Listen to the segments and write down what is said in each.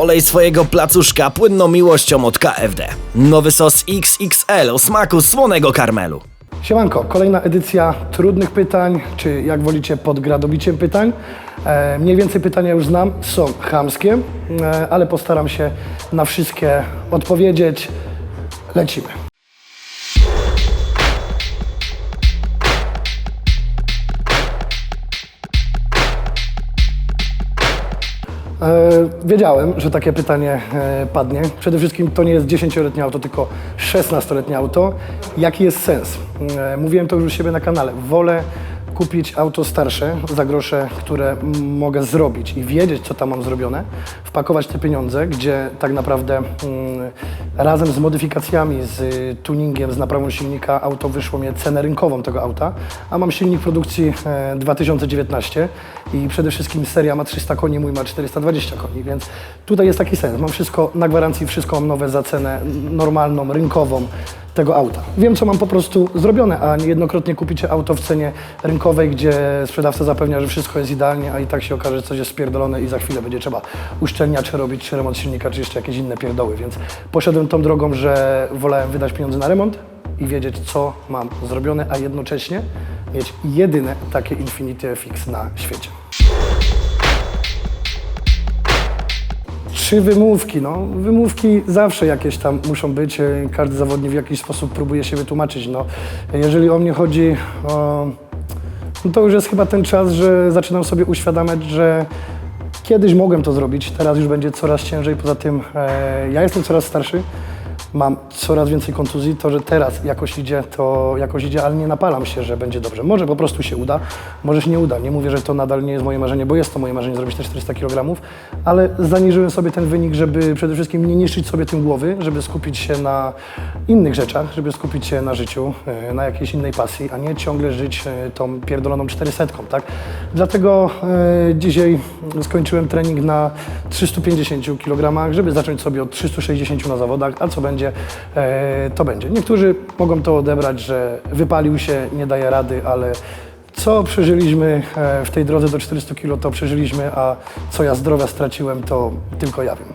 Polej swojego placuszka płynną miłością od KFD. Nowy sos XXL o smaku słonego karmelu. Siemanko, kolejna edycja trudnych pytań, czy jak wolicie pod gradobiciem pytań. E, mniej więcej pytania już znam, są chamskie, e, ale postaram się na wszystkie odpowiedzieć. Lecimy. Wiedziałem, że takie pytanie e, padnie. Przede wszystkim to nie jest 10-letnie auto, tylko 16-letnie auto. Jaki jest sens? E, Mówiłem to już u siebie na kanale. Wolę kupić auto starsze za grosze, które mogę zrobić i wiedzieć, co tam mam zrobione, wpakować te pieniądze, gdzie tak naprawdę mm, razem z modyfikacjami, z y, tuningiem, z naprawą silnika auto wyszło mnie cenę rynkową tego auta, a mam silnik produkcji e, 2019 i przede wszystkim seria ma 300 koni, mój ma 420 koni, więc tutaj jest taki sens. Mam wszystko na gwarancji, wszystko mam nowe za cenę normalną, rynkową tego auta. Wiem, co mam po prostu zrobione, a niejednokrotnie kupicie auto w cenie rynkowej, gdzie sprzedawca zapewnia, że wszystko jest idealnie, a i tak się okaże, że coś jest spierdolone i za chwilę będzie trzeba uszczelniać, robić, czy remont silnika, czy jeszcze jakieś inne pierdoły, więc poszedłem tą drogą, że wolałem wydać pieniądze na remont i wiedzieć, co mam zrobione, a jednocześnie mieć jedyne takie Infinity FX na świecie. Trzy wymówki. No, wymówki zawsze jakieś tam muszą być. e, Każdy zawodnik w jakiś sposób próbuje się wytłumaczyć. No, jeżeli o mnie chodzi, o, no to już jest chyba ten czas, że zaczynam sobie uświadamiać, że kiedyś mogłem to zrobić, teraz już będzie coraz ciężej. Poza tym e, ja jestem coraz starszy. Mam coraz więcej kontuzji, to że teraz jakoś idzie, to jakoś idzie, ale nie napalam się, że będzie dobrze. Może po prostu się uda, może się nie uda. Nie mówię, że to nadal nie jest moje marzenie, bo jest to moje marzenie zrobić te 400 kg, ale zaniżyłem sobie ten wynik, żeby przede wszystkim nie niszczyć sobie tym głowy, żeby skupić się na innych rzeczach, żeby skupić się na życiu, e, na jakiejś innej pasji, a nie ciągle żyć e, tą pierdoloną 400, tak? Dlatego e, dzisiaj skończyłem trening na 350 kg, żeby zacząć sobie od 360 na zawodach, a co będzie, e, to będzie. Niektórzy mogą to odebrać, że wypalił się, nie daje rady, ale co przeżyliśmy e, w tej drodze do 400 kg, to przeżyliśmy, a co ja zdrowia straciłem, to tylko ja wiem.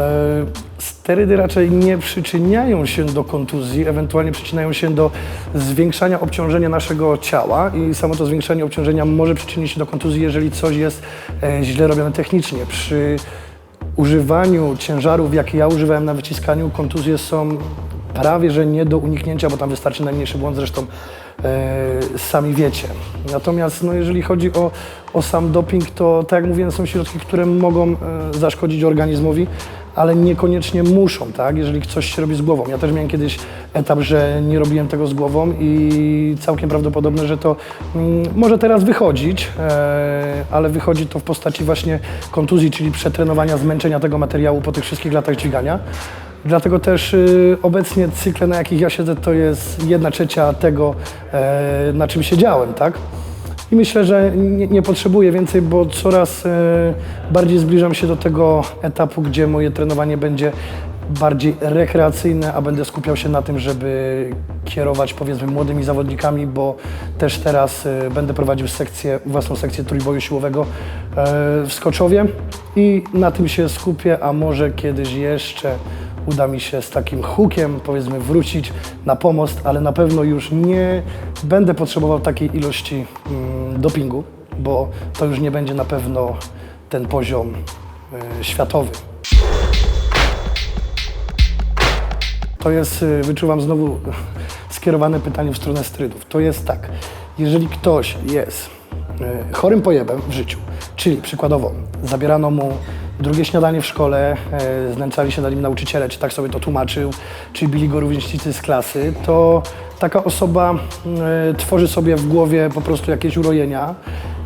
E, Sterydy raczej nie przyczyniają się do kontuzji, ewentualnie przyczyniają się do zwiększania obciążenia naszego ciała i samo to zwiększanie obciążenia może przyczynić się do kontuzji, jeżeli coś jest źle robione technicznie. Przy używaniu ciężarów, jakie ja używałem na wyciskaniu, kontuzje są prawie że nie do uniknięcia, bo tam wystarczy najmniejszy błąd, zresztą e, sami wiecie. Natomiast no, jeżeli chodzi o, o sam doping, to tak jak mówiłem, są środki, które mogą e, zaszkodzić organizmowi, ale niekoniecznie muszą, tak? jeżeli coś się robi z głową. Ja też miałem kiedyś etap, że nie robiłem tego z głową i całkiem prawdopodobne, że to mm, może teraz wychodzić, e, ale wychodzi to w postaci właśnie kontuzji, czyli przetrenowania, zmęczenia tego materiału po tych wszystkich latach dźwigania. Dlatego też y, obecnie cykle, na jakich ja siedzę, to jest jedna trzecia tego, e, na czym siedziałem, tak? I myślę, że nie, nie potrzebuję więcej, bo coraz e, bardziej zbliżam się do tego etapu, gdzie moje trenowanie będzie bardziej rekreacyjne, a będę skupiał się na tym, żeby kierować powiedzmy młodymi zawodnikami, bo też teraz e, będę prowadził sekcję, własną sekcję trójboju siłowego e, w Skoczowie. I na tym się skupię, a może kiedyś jeszcze uda mi się z takim hukiem, powiedzmy, wrócić na pomost, ale na pewno już nie będę potrzebował takiej ilości mm, dopingu, bo to już nie będzie na pewno ten poziom y, światowy. To jest, y, wyczuwam znowu skierowane pytanie w stronę strydów. To jest tak, jeżeli ktoś jest y, chorym pojebem w życiu, czyli przykładowo zabierano mu drugie śniadanie w szkole, y, znęcali się nad nim nauczyciele, czy tak sobie to tłumaczył, czy bili go rówieśnicy z klasy, to taka osoba y, tworzy sobie w głowie po prostu jakieś urojenia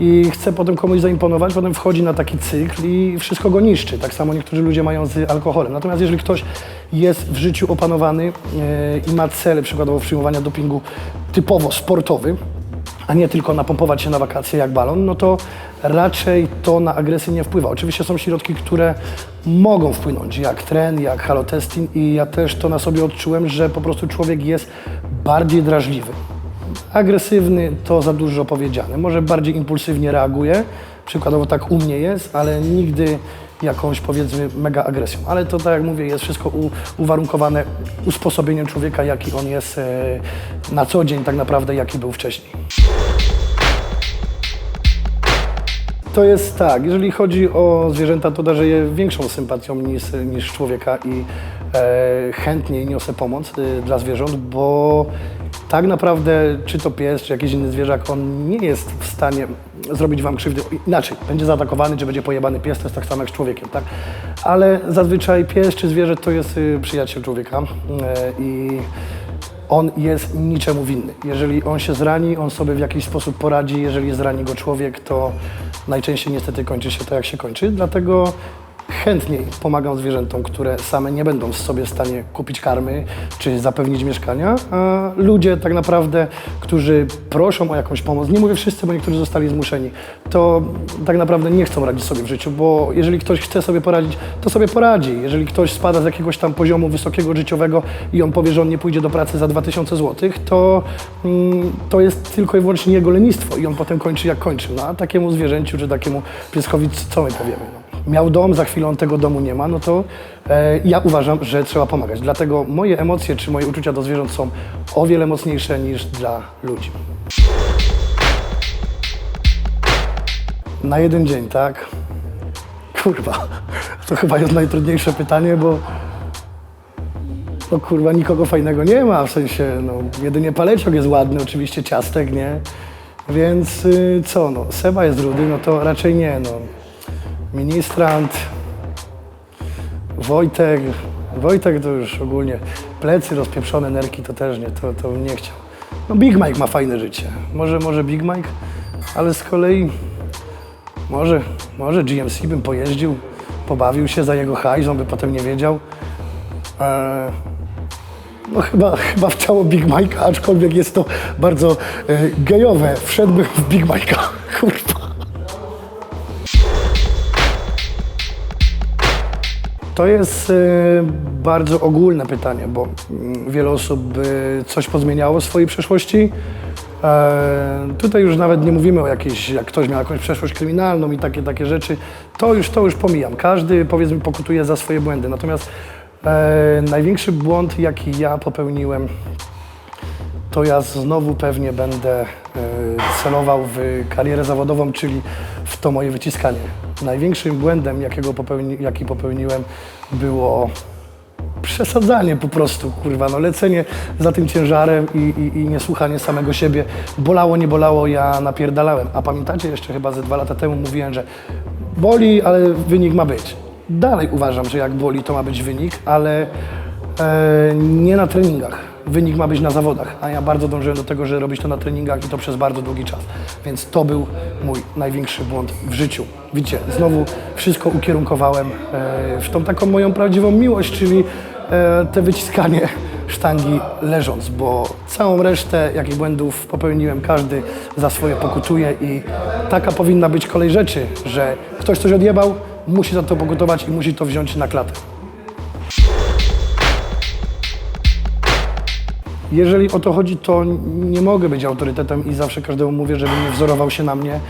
i chce potem komuś zaimponować, potem wchodzi na taki cykl i wszystko go niszczy. Tak samo niektórzy ludzie mają z alkoholem. Natomiast jeżeli ktoś jest w życiu opanowany e, i ma cel przykładowo przyjmowania dopingu typowo sportowy, a nie tylko napompować się na wakacje jak balon, no to raczej to na agresję nie wpływa. Oczywiście są środki, które mogą wpłynąć, jak tren, jak halotestin i ja też to na sobie odczułem, że po prostu człowiek jest bardziej drażliwy. Agresywny to za dużo powiedziane. Może bardziej impulsywnie reaguje, przykładowo tak u mnie jest, ale nigdy jakąś powiedzmy mega agresją. Ale to tak jak mówię, jest wszystko u, uwarunkowane usposobieniem człowieka, jaki on jest e, na co dzień tak naprawdę, jaki był wcześniej. To jest tak, jeżeli chodzi o zwierzęta, to darzę je większą sympatią niż, niż człowieka i chętniej niosę pomoc e, dla zwierząt, bo tak naprawdę, czy to pies, czy jakiś inny zwierzak, on nie jest w stanie zrobić wam krzywdy. Inaczej, będzie zaatakowany, czy będzie pojebany pies, to jest tak samo jak z człowiekiem, tak? Ale zazwyczaj pies czy zwierzę to jest y, przyjaciel człowieka e, i on jest niczemu winny. Jeżeli on się zrani, on sobie w jakiś sposób poradzi. Jeżeli zrani go człowiek, to najczęściej niestety kończy się to, jak się kończy. Dlatego chętniej pomagam zwierzętom, które same nie będą w sobie w stanie kupić karmy czy zapewnić mieszkania, a ludzie tak naprawdę, którzy proszą o jakąś pomoc, nie mówię wszyscy, bo niektórzy zostali zmuszeni, to tak naprawdę nie chcą radzić sobie w życiu, bo jeżeli ktoś chce sobie poradzić, to sobie poradzi. Jeżeli ktoś spada z jakiegoś tam poziomu wysokiego życiowego i on powie, że on nie pójdzie do pracy za 2000 zł, to, mm, to jest tylko i wyłącznie jego lenistwo i on potem kończy jak kończy. No, a takiemu zwierzęciu czy takiemu pieskowi co my powiemy? No miał dom, za chwilę on tego domu nie ma, no to e, ja uważam, że trzeba pomagać. Dlatego moje emocje czy moje uczucia do zwierząt są o wiele mocniejsze niż dla ludzi. Na jeden dzień, tak? Kurwa, to chyba jest najtrudniejsze pytanie, bo no kurwa nikogo fajnego nie ma, w sensie no jedynie paleczok jest ładny, oczywiście ciastek, nie? Więc y, co no, Seba jest rudy, no to raczej nie, no ministrant, Wojtek. Wojtek to już ogólnie plecy, rozpieprzone nerki to też nie, to, to nie chciał. No Big Mike ma fajne życie. Może, może Big Mike, ale z kolei może, może GMC bym pojeździł, pobawił się za jego hajs, on by potem nie wiedział. Eee, no chyba, chyba w ciało Big Mike'a, aczkolwiek jest to bardzo e, gejowe. Wszedłbym w Big Mike'a, kurwa. To jest e, bardzo ogólne pytanie, bo mm, wiele osób coś pozmieniało w swojej przeszłości. E, tutaj już nawet nie mówimy o jakiejś, jak ktoś miał jakąś przeszłość kryminalną i takie, takie rzeczy. To już, to już pomijam. Każdy powiedzmy pokutuje za swoje błędy. Natomiast e, największy błąd, jaki ja popełniłem, to ja znowu pewnie będę e, celował w karierę zawodową, czyli w to moje wyciskanie. Największym błędem, jakiego popełni, jaki popełniłem, było przesadzanie po prostu, kurwa, no lecenie za tym ciężarem i, i, i niesłuchanie samego siebie. Bolało, nie bolało, ja napierdalałem. A pamiętacie, jeszcze chyba ze dwa lata temu mówiłem, że boli, ale wynik ma być. Dalej uważam, że jak boli, to ma być wynik, ale e, nie na treningach. Wynik ma być na zawodach, a ja bardzo dążyłem do tego, żeby robić to na treningach i to przez bardzo długi czas. Więc to był mój największy błąd w życiu. Widzicie, znowu wszystko ukierunkowałem e, w tą taką moją prawdziwą miłość, czyli e, te wyciskanie sztangi leżąc, bo całą resztę jakich błędów popełniłem, każdy za swoje pokutuje i taka powinna być kolej rzeczy, że ktoś coś odjebał, musi za to pokutować i musi to wziąć na klatę. Jeżeli o to chodzi, to nie mogę być autorytetem i zawsze każdemu mówię, żeby nie wzorował się na mnie,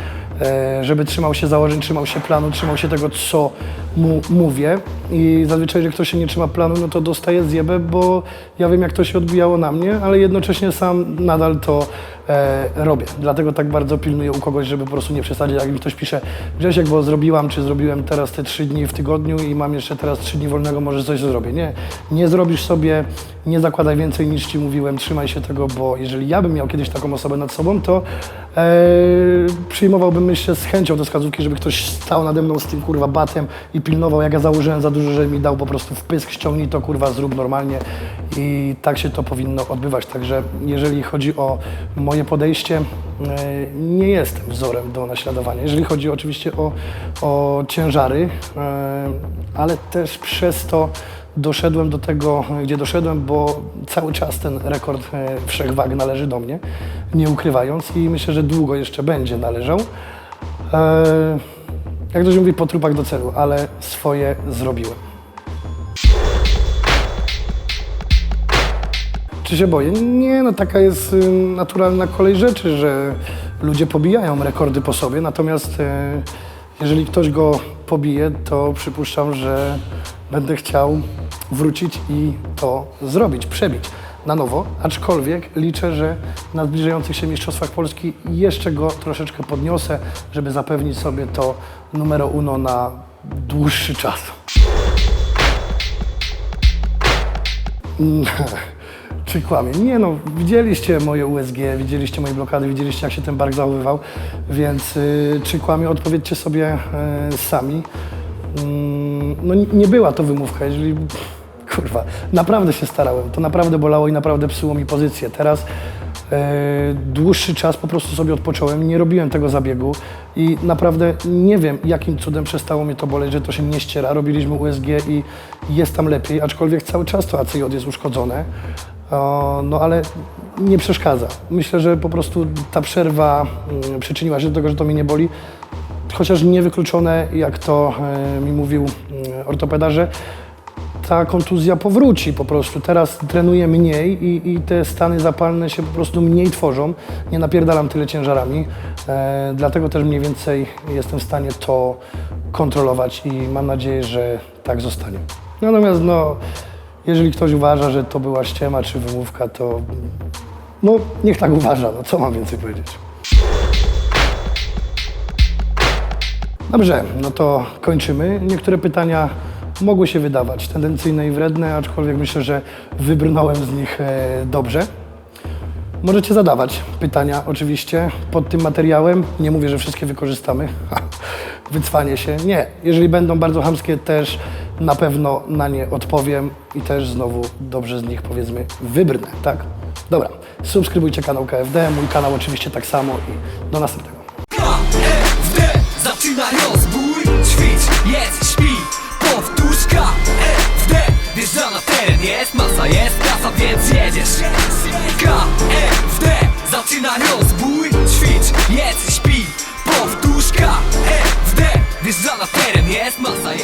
e, żeby trzymał się założeń, trzymał się planu, trzymał się tego, co mu mówię. I zazwyczaj, jeżeli ktoś się nie trzyma planu, no to dostaje zjebę, bo ja wiem, jak to się odbijało na mnie, ale jednocześnie sam nadal to e, robię. Dlatego tak bardzo pilnuję u kogoś, żeby po prostu nie przesadzić. Jak mi ktoś pisze, Grzesiek, bo zrobiłam, czy zrobiłem teraz te trzy dni w tygodniu i mam jeszcze teraz trzy dni wolnego, może coś zrobię. Nie, nie zrobisz sobie, nie zakładaj więcej niż Ci mówiłem, trzymaj się tego, bo jeżeli ja bym miał kiedyś taką osobę nad sobą, to e, przyjmowałbym myślę z chęcią te wskazówki, żeby ktoś stał nade mną z tym kurwa batem i pilnował, jak ja założyłem za dużo, że mi dał po prostu wpysk, ściągnij to kurwa, zrób normalnie i tak się to powinno odbywać. Także jeżeli chodzi o moje podejście, e, nie jestem wzorem do naśladowania. Jeżeli chodzi oczywiście o, o ciężary, e, ale też przez to doszedłem do tego, gdzie doszedłem, bo cały czas ten rekord e, wszechwag należy do mnie, nie ukrywając i myślę, że długo jeszcze będzie należał. Jak ktoś mówi, po trupach do celu, ale swoje zrobiłem. Czy się boję? Nie, no taka jest y, naturalna kolej rzeczy, że ludzie pobijają rekordy po sobie, natomiast e, jeżeli ktoś go pobije, to przypuszczam, że będę chciał wrócić i to zrobić, przebić na nowo, aczkolwiek liczę, że na zbliżających się Mistrzostwach Polski jeszcze go troszeczkę podniosę, żeby zapewnić sobie to numero uno na dłuższy czas. Czy kłamie? Nie no, widzieliście moje USG, widzieliście moje blokady, widzieliście jak się ten bark zachowywał, więc y, czy kłamie, odpowiedzcie sobie y, sami. Mm, no nie- była to wymówka, jeżeli... Kurwa, naprawdę się starałem, to naprawdę bolało i naprawdę psuło mi pozycję. Teraz e, dłuższy czas po prostu sobie odpocząłem, nie robiłem tego zabiegu i naprawdę nie wiem, jakim cudem przestało mnie to boleć, że to się nie ściera. Robiliśmy USG i jest tam lepiej, aczkolwiek cały czas to ACJ jest uszkodzone. O, no ale nie przeszkadza. Myślę, że po prostu ta przerwa mm, przyczyniła się do tego, że to mnie nie boli. Chociaż niewykluczone, jak to e, mi mówił mm, ortopeda, że ta kontuzja powróci po prostu. Teraz trenuję mniej i, i te stany zapalne się po prostu mniej tworzą. Nie napierdalam tyle ciężarami, e, dlatego też mniej więcej jestem w stanie to kontrolować i mam nadzieję, że tak zostanie. Natomiast no, jeżeli ktoś uważa, że to była ściema czy wymówka, to no niech tak uważa, no co mam więcej powiedzieć. Dobrze, no to kończymy. Niektóre pytania mogły się wydawać tendencyjne i wredne, aczkolwiek myślę, że wybrnąłem z nich e, dobrze. Możecie zadawać pytania oczywiście pod tym materiałem. Nie mówię, że wszystkie wykorzystamy. Wycwanie się. Nie. Jeżeli będą bardzo chamskie, też na pewno na nie odpowiem i też znowu dobrze z nich powiedzmy wybrnę, tak? Dobra. Subskrybujcie kanał KFD, mój kanał oczywiście tak samo i do następnego. KFD Zaczyna rozbój Ćwicz, jedz, jedziesz. KFD Zaczyna rozbój. Ćwicz, jedz, śpi. Powtórz KFD Wjeżdża na teren, jest masa